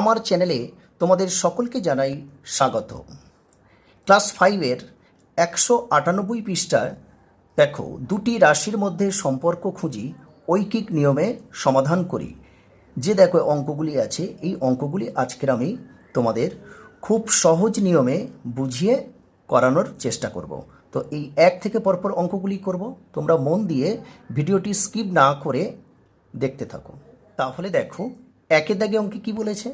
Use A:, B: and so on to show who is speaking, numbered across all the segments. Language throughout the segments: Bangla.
A: আমার চ্যানেলে তোমাদের সকলকে জানাই স্বাগত। ক্লাস ফাইভের একশো আটানব্বই পৃষ্ঠায় দেখো, দুটি রাশির মধ্যে সম্পর্ক খুঁজি ঐকিক নিয়মে সমাধান করি। যে দেখো, অঙ্কগুলি আছে, এই অঙ্কগুলি আজকের আমি তোমাদের খুব সহজ নিয়মে বুঝিয়ে করানোর চেষ্টা করব। তো এই এক থেকে পরপর অঙ্কগুলি করব, তোমরা মন দিয়ে ভিডিওটি স্কিপ না করে দেখতে থাকো। তাহলে দেখো, একের দাগে অঙ্কে কি বলেছে?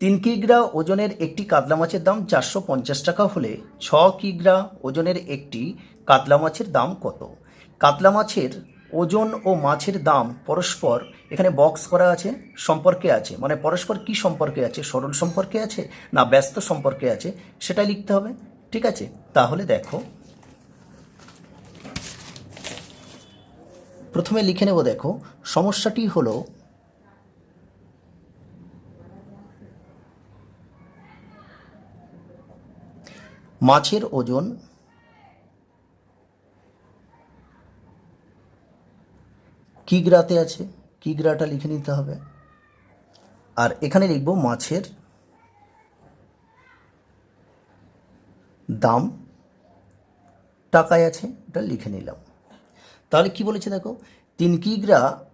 A: তিন কিগ্রা ওজনের একটি কাতলা মাছের দাম চারশো পঞ্চাশ টাকা হলে ছ কিগ্রা ওজনের একটি কাতলা মাছের দাম কত? কাতলা মাছের ওজন ও মাছের দাম পরস্পর এখানে বক্স করা আছে, সম্পর্কে আছে। মানে পরস্পর কি সম্পর্কে আছে? সরল সম্পর্কে আছে না ব্যস্ত সম্পর্কে আছে? সেটাই লিখতে হবে, ঠিক আছে? তাহলে দেখো। প্রথমে লিখে নেব, দেখো। সমস্যাটি হলো মাছের ওজন কিগ্রাতে আছে? কিগ্রাটা লিখে নিতে হবে? আর এখানে লিখব মাছের দাম। টাকায় আছে এটা লিখে নিলাম। তাহলে কি বলেছে দেখো? তিন কিগ্রা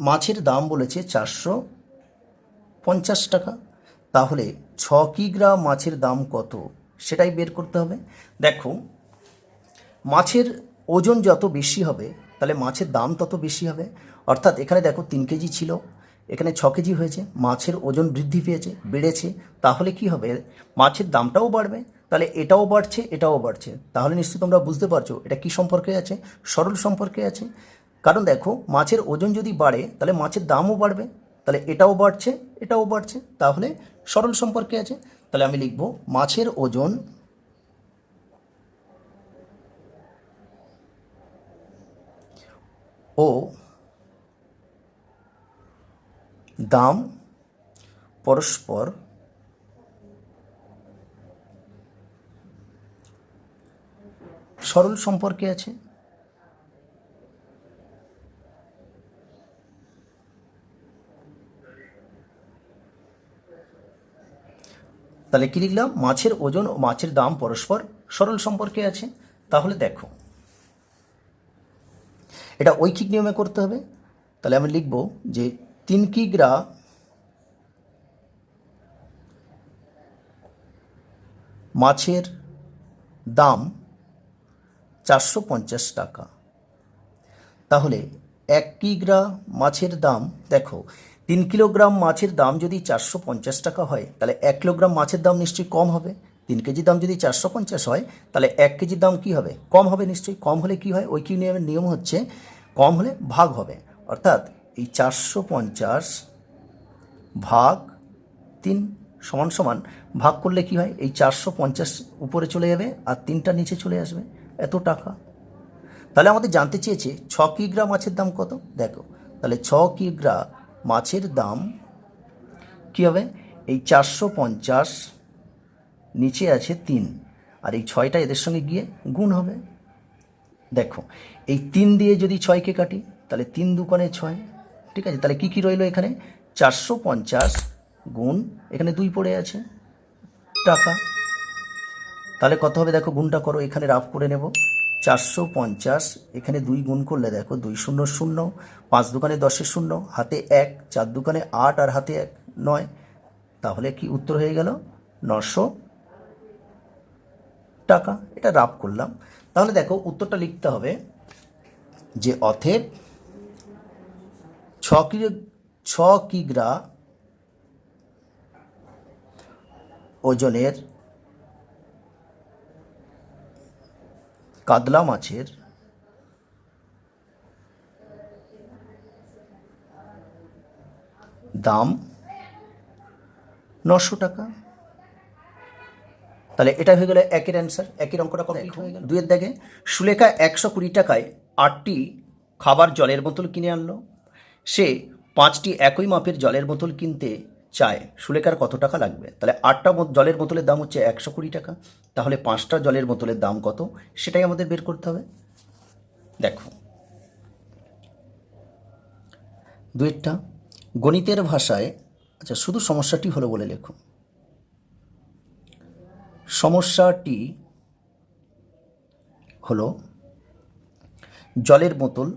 A: মাছের দাম বলেছে চারশো পঞ্চাশ টাকা। তাহলে ছ কিগ্রা মাছের দাম কত? সেটাই বের করতে হবে। দেখো, মাছের ওজন যত বেশি হবে, তাহলে মাছের দাম তত বেশি হবে। অর্থাৎ এখানে দেখো তিন কেজি ছিল, এখানে ছ কেজি হয়েছে, মাছের ওজন বৃদ্ধি পেয়েছে, বেড়েছে। তাহলে কি হবে? মাছের দামটাও বাড়বে, তাহলে এটাও বাড়ছে এটাও বাড়ছে। তাহলে নিশ্চয়ই তোমরা বুঝতে পারছ এটা কি সম্পর্কে আছে, সরল সম্পর্কে আছে। কারণ দেখো, মাছের ওজন যদি বাড়ে, তাহলে মাছের দামও বাড়বে, তাহলে এটাও বাড়ছে এটাও বাড়ছে। তাহলে সরল সম্পর্কে আছে। তাহলে আমি লিখব মাছের ওজন ও দাম পরস্পর সরল সম্পর্কে আছে। তাহলে কি লিখলাম? মাছের ওজন ও মাছের দাম পরস্পর সরল সম্পর্কে আছে। তাহলে দেখো। এটা ঐকিক নিয়মে করতে হবে। তাহলে আমি লিখব যে তিন কিগ্রা মাছের দাম চারশো পঞ্চাশ টাকা। তাহলে এক কিগ্রা মাছের দাম, দেখো তিন কিলোগ্রাম মাছের দাম যদি চারশো পঞ্চাশ টাকা হয়, তাহলে এক কিলোগ্রাম মাছের দাম নিশ্চয়ই কম হবে। তিন কেজি দাম যদি চারশো পঞ্চাশ হয়, তাহলে এক কেজির দাম কি হবে? কম হবে নিশ্চয়ই। কম হলে কি হয়? ওই কি নিয়মের নিয়ম হচ্ছে, কম হলে ভাগ হবে। অর্থাৎ এই চারশো পঞ্চাশ ভাগ তিন সমান সমান ভাগ করলে কি হয়? এই চারশো পঞ্চাশ উপরে চলে যাবে আর তিনটা নিচে চলে আসবে। এত টাকা। তাহলে আমাদের জানতে চেয়েছে, ছ কিগ্রা মাছের দাম কত? দেখো, তাহলে ছ কিগ্রা মাছের দাম কী হবে? এই চারশো পঞ্চাশ, নিচে আছে তিন। আর এই ছয়টা এদের সঙ্গে গিয়ে গুণ হবে। দেখো, এই তিন দিয়ে যদি ছয়কে কাটি, তাহলে তিন দুকোণে ছয়। ঠিক আছে? তাহলে কী কী রইল এখানে? চারশো পঞ্চাশ গুণ, এখানে দুই পড়ে আছে টাকা। তাহলে কত হবে? দেখো, গুণটা করো। এখানে রাফ করে নেব। চারশো পঞ্চাশ, এখানে দুই গুণ করলে দেখো দুই শূন্য শূন্য, পাঁচ দোকানে দশের শূন্য, হাতে এক, চার দোকানে আট আর হাতে এক, নয়। তাহলে কি উত্তর হয়ে গেল? নশো টাকা। এটা রাফ করলাম। তাহলে দেখো উত্তরটা লিখতে হবে যে অথেব ছ ছ কিগ্রা ওজনের কাতলা মাছের দাম নশো টাকা। তাহলে এটা হয়ে গেল একের অ্যান্সার একের অঙ্কটা কমপ্লিট হয়ে গেল। দুয়ের দাগে সুলেখা একশো কুড়ি টাকায় আটটি খাবার জলের বোতল কিনে আনলো। সে পাঁচটি একই মাপের জলের বোতল কিনতে চায়, সুলেখার কত টাকা লাগবে? তাহলে আটটা জলের বোতলের দাম হচ্ছে একশো কুড়ি টাকা। তাহলে পাঁচটা জলের বোতলের দাম কত? সেটাই আমাদের বের করতে হবে। দেখো। দুইটা গণিতের ভাষায় আচ্ছা শুধু সমস্যাটি হলো বলে লেখো। সমস্যাটি হলো, জলের বোতল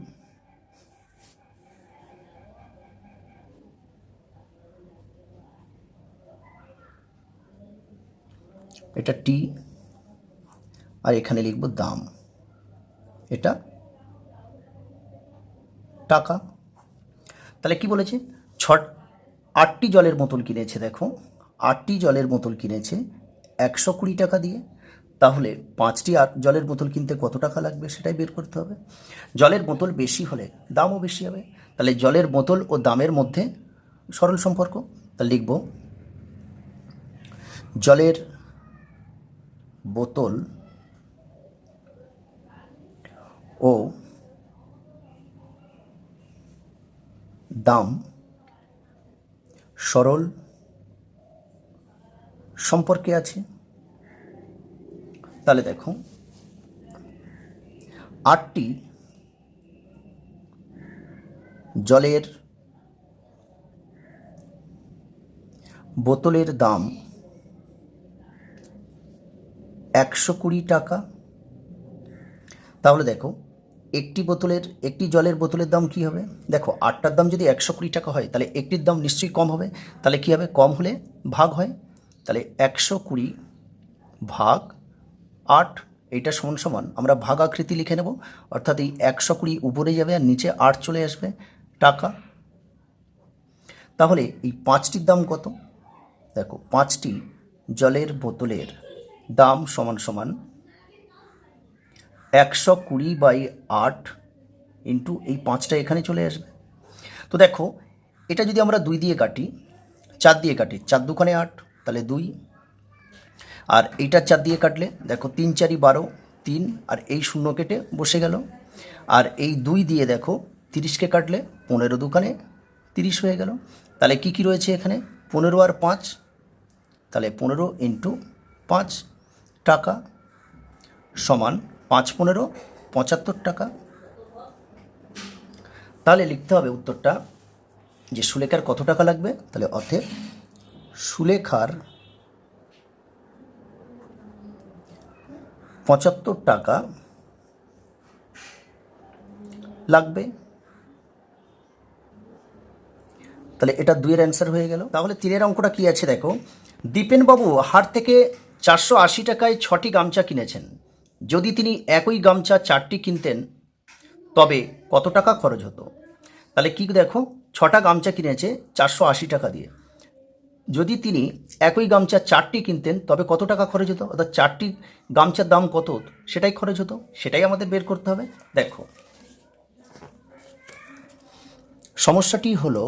A: এটা টি আর এখানে লিখব দাম। এটা টাকা। তাহলে কি বলেছে? ছ আটটি জলের বোতল কিনেছে, দেখো। আটটি জলের বোতল কিনেছে একশো কুড়ি টাকা দিয়ে। তাহলে পাঁচটি জলের বোতল কিনতে কত টাকা লাগবে সেটাই বের করতে হবে। জলের বোতল বেশি হলে দামও বেশি হবে। তাহলে জলের বোতল ও দামের মধ্যে সরল সম্পর্ক। তাহলে লিখব, জলের বোতল ও দাম সরল সম্পর্কে আছে। তাহলে দেখো আটটি জলের বোতলের দাম একশো কুড়ি টাকা। তাহলে দেখো, একটি বোতলের, একটি জলের বোতলের দাম কি হবে? দেখো, আটটার দাম যদি একশো কুড়ি টাকা হয়, তাহলে একটির দাম নিশ্চয়ই কম হবে। তাহলে কি হবে? কম হলে ভাগ হয়। তাহলে একশো কুড়ি ভাগ আট, এইটা সমান সমান, আমরা ভাগ আকৃতি লিখে নেব। অর্থাৎ এই একশো কুড়ি উপরে যাবে আর নিচে আট চলে আসবে টাকা। তাহলে এই পাঁচটির দাম কত? দেখো, পাঁচটি জলের বোতলের দাম সমান সমান একশো কুড়ি বাই আট ইন্টু এই পাঁচটা এখানে চলে আসবে। তো দেখো, এটা যদি আমরা দুই দিয়ে কাটি, চার দিয়ে কাটি, চার দুখানে আট, তাহলে দুই। আর এইটা চার দিয়ে কাটলে, দেখো তিন চারি বারো, তিন, আর এই শূন্য কেটে বসে গেল। আর এই দুই দিয়ে দেখো তিরিশকে কাটলে পনেরো দুখানে তিরিশ হয়ে গেল। তাহলে কি কি রয়েছে এখানে? পনেরো আর পাঁচ, তাহলে পনেরো ইন্টু পাঁচ। টাকা সমান পাঁচ পনেরো পঁচাত্তর টাকা। তাহলে লিখতে হবে উত্তরটা যে সুলেখার কত টাকা লাগবে? তাহলে অর্থের সুলেখার পঁচাত্তর টাকা লাগবে। তাহলে এটা দুইয়ের অ্যান্সার হয়ে গেল। তাহলে তিনের অঙ্কটা কি আছে দেখো? দীপেনবাবু হাট থেকে চারশো আশি টাকায় ছটি গামছা কিনেছেন। যদি তিনি একই গামছা চারটি কিনতেন, তবে কত টাকা খরচ হতো? তাহলে কি দেখো, ছটা গামছা কিনেছে চারশো আশি টাকা দিয়ে। যদি তিনি একই গামছা চারটি কিনতেন, তবে কত টাকা খরচ হতো? অর্থাৎ চারটি গামছার দাম কত? সেটাই খরচ হতো। সেটাই আমাদের বের করতে হবে। দেখো, সমস্যাটি হলো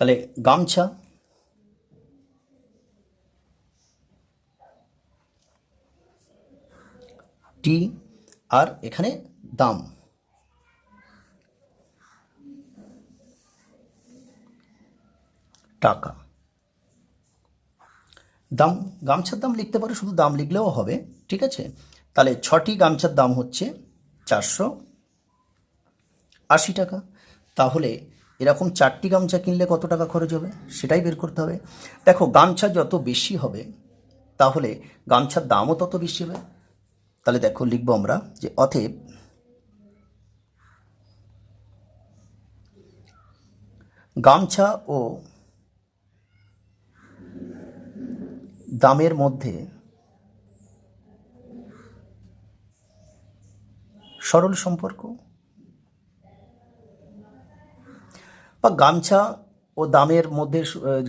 A: তাহলে গামছা। টি আর এখানে দাম। টাকা। দাম, গামছার দাম লিখতে পারো, শুধু দাম লিখলেও হবে, ঠিক আছে? তাহলে ছটি গামছার দাম হচ্ছে চারশো আশি টাকা। তাহলে এরকম চারটি গামছা কিনলে কত টাকা খরচ হবে? সেটাই বের করতে হবে। দেখো, গামছা যত বেশি হবে, তাহলে গামছার দামও তত বেশি হবে। তাহলে দেখো, লিখব আমরা যে অতএব গামছা ও দামের মধ্যে সরল সম্পর্ক বা গামছা ও দামের মধ্যে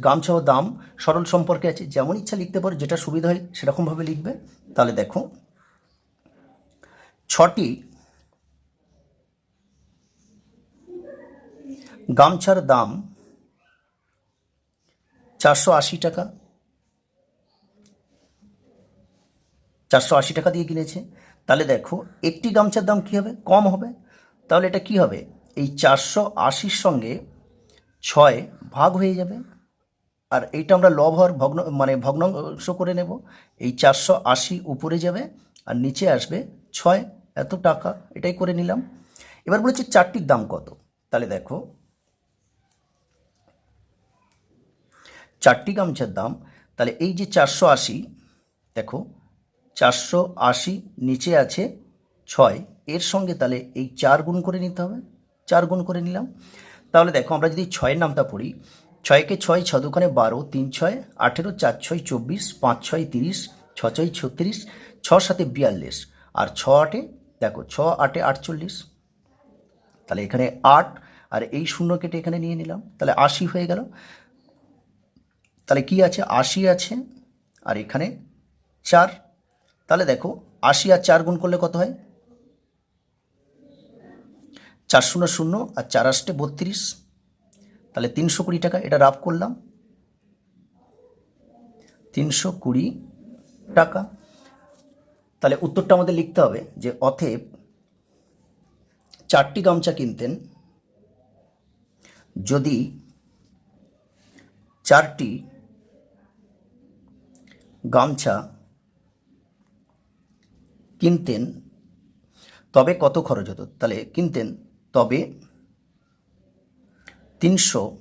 A: গামছা ও দাম সরল সম্পর্কে আছে, যেমন ইচ্ছা লিখতে পারো, যেটা সুবিধা হয় সেরকমভাবে লিখবে। তাহলে দেখো, ছটি গামছার দাম চারশো আশি টাকা। চারশো আশি টাকা দিয়ে কিনেছে। তাহলে দেখো, একটি গামছার দাম কী হবে? কম হবে। তাহলে এটা কি হবে? এই চারশো আশির সঙ্গে ছয় ভাগ হয়ে যাবে। আর এইটা আমরা লব হওয়ার ভগ্ন মানে ভগ্নাংশ করে নেব। এই চারশো আশি উপরে যাবে আর নিচে আসবে ছয়। এত টাকা, এটাই করে নিলাম। এবার বলেছে চারটির দাম কত? তাহলে দেখো। চারটি গামছার দাম, তাহলে এই যে চারশো আশি, দেখো, চারশো আশি নিচে আছে ছয়। এর সঙ্গে তাহলে এই চার গুণ করে নিতে হবে। চার গুণ করে নিলাম। তাহলে দেখো আমরা যদি ছয়ের নামটা পড়ি, ছয়কে ছয় ছ দোকানে বারো, তিন ছয়, আঠেরো, চার ছয়, চব্বিশ, পাঁচ ছয়, তিরিশ, ছ ছয়, ছত্রিশ, ছ সাতে বিয়াল্লিশ, আর ছ আটে, দেখো ছ আটে আটচল্লিশ। তাহলে এখানে আট আর এই শূন্য কেটে এখানে নিয়ে নিলাম, তাহলে আশি হয়ে গেল। তাহলে কি আছে? আশি আছে, আর এখানে চার। তাহলে দেখো আশি আর চার গুণ করলে কত হয়? চার শূন্য শূন্য আর চার আষ্টে বত্রিশ। তাহলে তিনশো কুড়ি টাকা এটা রাফ করলাম। তিনশো কুড়ি টাকা। তাহলে উত্তরটা আমাদের লিখতে হবে যে অথেব চারটি গামছা কিনতেন, যদি চারটি গামছা কিনতেন, তবে কত খরচ হতো? তাহলে কিনতেন তবে তিনশো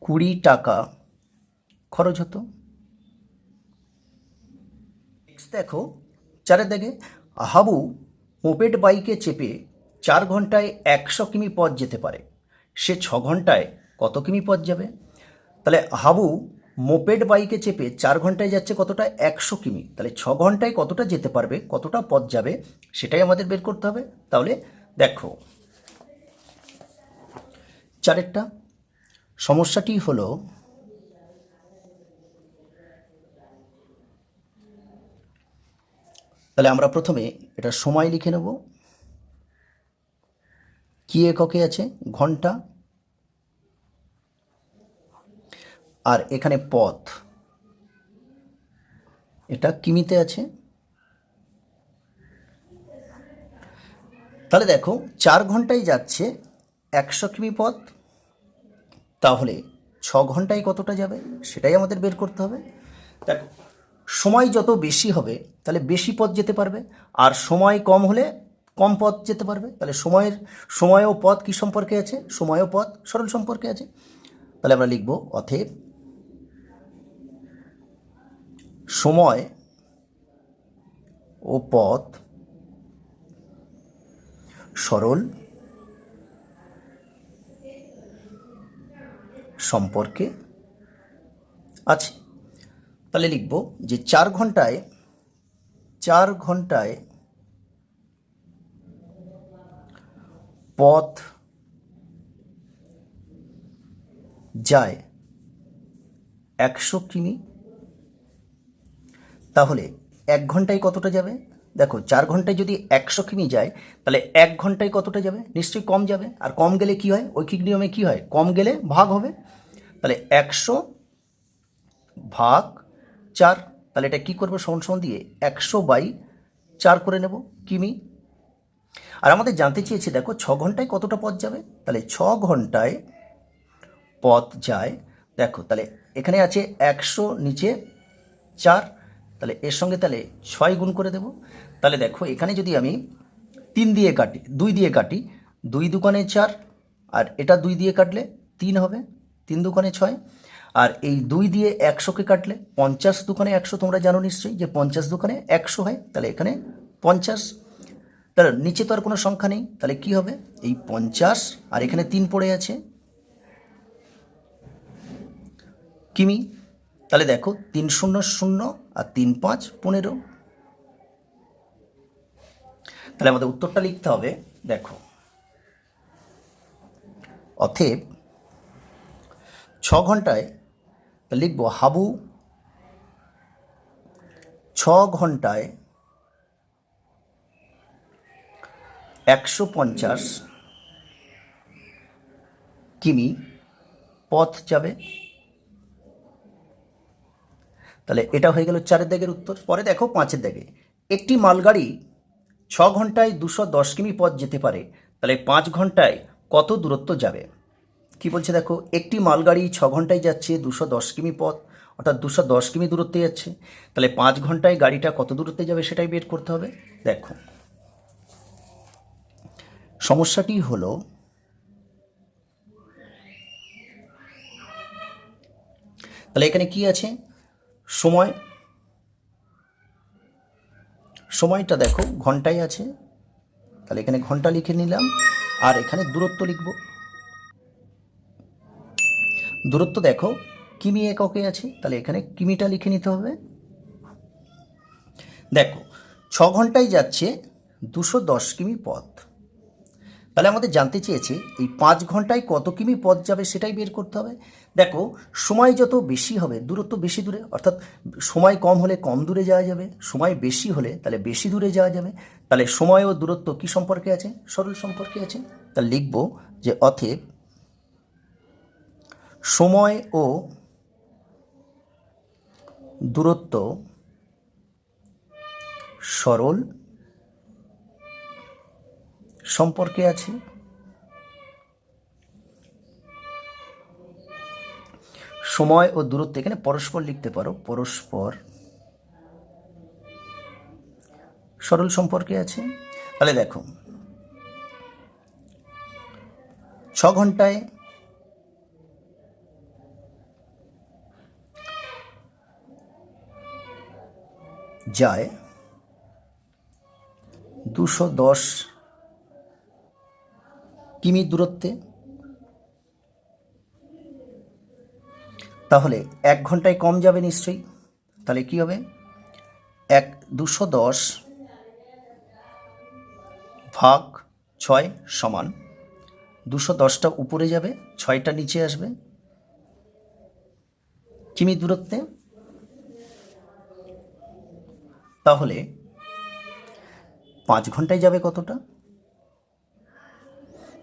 A: কুড়ি টাকা খরচ হতো। দেখো চারের দিকে হাবু মোপেড বাইকে চেপে চার ঘন্টায় একশো কিমি পথ যেতে পারে। সে ছ ঘন্টায় কত কিমি পথ যাবে? তাহলে হাবু মোপেড বাইকে চেপে চার ঘন্টায় যাচ্ছে কতটা? একশো কিমি। তাহলে ছ ঘন্টায় কতটা যেতে পারবে? কতটা পথ যাবে? সেটাই আমাদের বের করতে হবে। তাহলে দেখো। চারেরটা। সমস্যাটি হলো, তাহলে আমরা প্রথমে এটা সময় লিখে নেব। কি এককে আছে? ঘণ্টা। আর এখানে পথ। এটা কিমিতে আছে? তাহলে দেখো, চার ঘন্টায় যাচ্ছে একশো কিমি পথ, তাহলে ছ ঘন্টায় কতটা যাবে সেটাই আমাদের বের করতে হবে। দেখো, সময় যত বেশি হবে, তাহলে বেশি পথ যেতে পারবে, আর সময় কম হলে কম পথ যেতে পারবে। তাহলে সময়ের, সময় ও পথ কী সম্পর্কে আছে? সময় ও পথ সরল সম্পর্কে আছে। তাহলে আমরা লিখব অথেব সময় ও পথ সরল সম্পর্কে আছে। তাহলে লিখব যে চার ঘন্টায় চার ঘন্টায় পথ যায় একশো কিমি। তাহলে এক ঘন্টায় কতটা যাবে? দেখো, চার ঘন্টায় যদি একশো কিমি যায়, তাহলে এক ঘন্টায় কতটা যাবে? নিশ্চয়ই কম যাবে। আর কম গেলে কি হয়? ঐকিক নিয়মে কি হয়? কম গেলে ভাগ হবে। তাহলে একশো ভাগ চার, তাহলে এটা কী করব? সমান সমান দিয়ে একশো বাই চার করে নেব কিমি। আর আমাদের জানতে চেয়েছে, দেখো, ছ ঘন্টায় কতটা পথ যাবে? তাহলে ছ ঘন্টায় পথ যায়, দেখো, তাহলে এখানে আছে একশো নিচে চার তাহলে এর সঙ্গে তাহলে ছয় গুণ করে দেব। তাহলে দেখো, এখানে যদি আমি তিন দিয়ে কাটি, দুই দিয়ে কাটি, দুই দোকানে চার, আর এটা দুই দিয়ে কাটলে তিন হবে, তিন দোকানে ছয়, আর এই দুই দিয়ে একশোকে কাটলে পঞ্চাশ দোকানে একশো, তোমরা জানো নিশ্চয়ই যে পঞ্চাশ দোকানে একশো হয়, তাহলে এখানে পঞ্চাশ। তাহলে নিচে তো আর কোনো সংখ্যা নেই, তাহলে কি হবে? এই পঞ্চাশ, আর এখানে তিন পড়ে আছে। কিমি, তাহলে দেখো, তিন শূন্য শূন্য আর তিন পাঁচ পনেরো। তাহলে আমাদের উত্তরটা লিখতে হবে, দেখো। অথেব ছ ঘন্টায় লিখব, হাবু ছ ঘন্টায় একশো পঞ্চাশ কিমি পথ যাবে। তাহলে এটা হয়ে গেল চারের দাগের উত্তর। পরে দেখো পাঁচের দাগে। একটি মালগাড়ি ছ ঘন্টায় দুশো দশ কিমি পথ যেতে পারে। তাহলে পাঁচ ঘন্টায় কত দূরত্ব যাবে? কি বলছে দেখো? একটি মালগাড়ি ছ ঘন্টায় যাচ্ছে দুশো দশ কিমি পথ, অর্থাৎ দুশো দশ কিমি দূরত্বে যাচ্ছে। তাহলে পাঁচ ঘন্টায় গাড়িটা কত দূরত্বে যাবে সেটাই বের করতে হবে। দেখো। সমস্যাটি হলো তাহলে এখানে কি আছে? সময়। সময়টা দেখো ঘন্টায় আছে। তাহলে এখানে ঘণ্টা লিখে নিলাম, আর এখানে দূরত্ব লিখব। দূরত্ব দেখো, কিমি এককে আছে, তাহলে এখানে কিমিটা লিখে নিতে হবে। দেখো, ছ ঘন্টায় যাচ্ছে, দুশো দশ কিমি পথ। তাহলে আমাদের জানতে চেয়েছে, এই পাঁচ ঘন্টায় কত কিমি পথ যাবে সেটাই বের করতে হবে। দেখো, সময় যত বেশি হবে, দূরত্ব বেশি দূরে, অর্থাৎ সময় কম হলে কম দূরে যাওয়া যাবে, সময় বেশি হলে তাহলে বেশি দূরে যাওয়া যাবে, তাহলে সময় ও দূরত্ব কি সম্পর্কে আছে? সরল সম্পর্কে আছে। তাহলে লিখব যে অথেব সময় ও দূরত্ব সরল সম্পর্কে আছে। সময় ও দূরত্ব এখানে পরস্পর লিখতে পারো। পরস্পর সরল সম্পর্কে আছে। তাহলে দেখো, ছ ঘন্টায় যায় দুশো দশ কিমি দূরত্বে। তাহলে এক ঘন্টায় কম যাবে নিশ্চয়ই। তাহলে কি হবে? এক দুশো দশ ভাগ ছয় সমান দুশো দশটা উপরে যাবে, ছয়টা নিচে আসবে। কিমি দূরত্বে? তাহলে পাঁচ ঘন্টায় যাবে কতটা?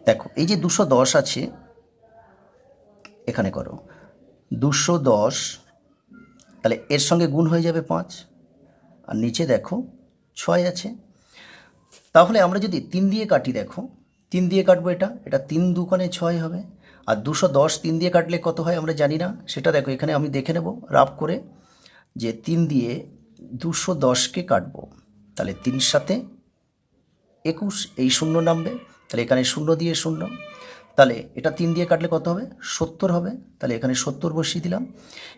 A: দেখো, এই যে দুশো দশ আছে, এখানে করো। দুশো দশ, তাহলে এর সঙ্গে গুণ হয়ে যাবে পাঁচ। আর নিচে দেখো ছয় আছে। তাহলে আমরা যদি তিন দিয়ে কাটি দেখো, তিন দিয়ে কাটবো এটা এটা তিন দুকানে ছয় হবে। আর দুশো দশ তিন দিয়ে কাটলে কত হয় আমরা জানি না, সেটা দেখো এখানে আমি দেখে নেব রাফ করে যে তিন দিয়ে দুশো দশকে কাটবো। তাহলে তিন সাথে একুশ, এই শূন্য নামবে। তাহলে এখানে শূন্য দিয়ে শূন্য। তাহলে এটা তিন দিয়ে কাটলে কত হবে? সত্তর হবে। তাহলে এখানে সত্তর বসিয়ে দিলাম।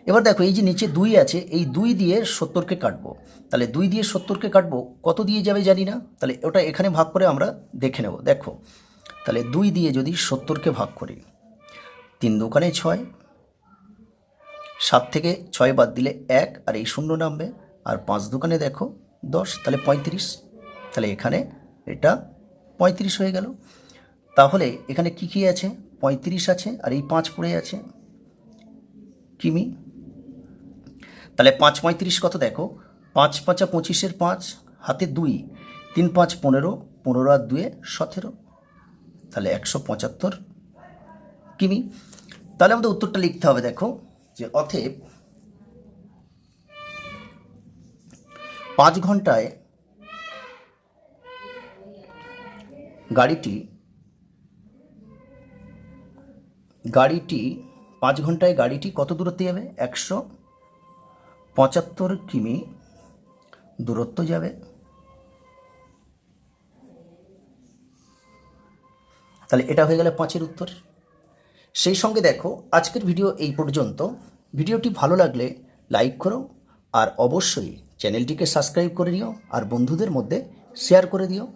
A: এবার দেখো, এই যে নিচে দুই আছে, এই দুই দিয়ে সত্তরকে কাটবো। তাহলে দুই দিয়ে সত্তরকে কাটবো, কত দিয়ে যাবে জানি না। তাহলে ওটা এখানে ভাগ করে আমরা দেখে নেব। দেখো, তাহলে দুই দিয়ে যদি সত্তরকে ভাগ করি, তিন দোকানে ছয়, সাত থেকে ছয় বাদ দিলে এক, আর এই শূন্য নামবে। আর পাঁচ দোকানে দেখো দশ, তাহলে পঁয়ত্রিশ। তাহলে এখানে এটা পঁয়ত্রিশ হয়ে গেল। তাহলে এখানে কি কি আছে? পঁয়ত্রিশ আছে, আর এই পাঁচ পড়ে আছে। কিমি? তাহলে পাঁচ পঁয়ত্রিশ কত দেখো? পাঁচ পাঁচা পঁচিশের পাঁচ, হাতে দুই। তিন পাঁচ পনেরো পনেরো আর দুয়ে সতেরো। তাহলে একশো পঁচাত্তর। কিমি? তাহলে আমাদের উত্তরটা লিখতে হবে, দেখো, যে অথেব পাঁচ ঘন্টায় গাড়িটি গাড়িটি, পাঁচ ঘন্টায় গাড়িটি কত দূরত্বে যাবে? একশো পঁচাত্তর কিমি দূরত্ব যাবে। তাহলে এটা হয়ে গেলে পাঁচের উত্তর। সেই সঙ্গে দেখো, আজকের ভিডিও এই পর্যন্ত। ভিডিওটি ভালো লাগলে লাইক করো আর অবশ্যই চ্যানেলটিকে সাবস্ক্রাইব করে নিও আর বন্ধুদের মধ্যে শেয়ার করে দিও।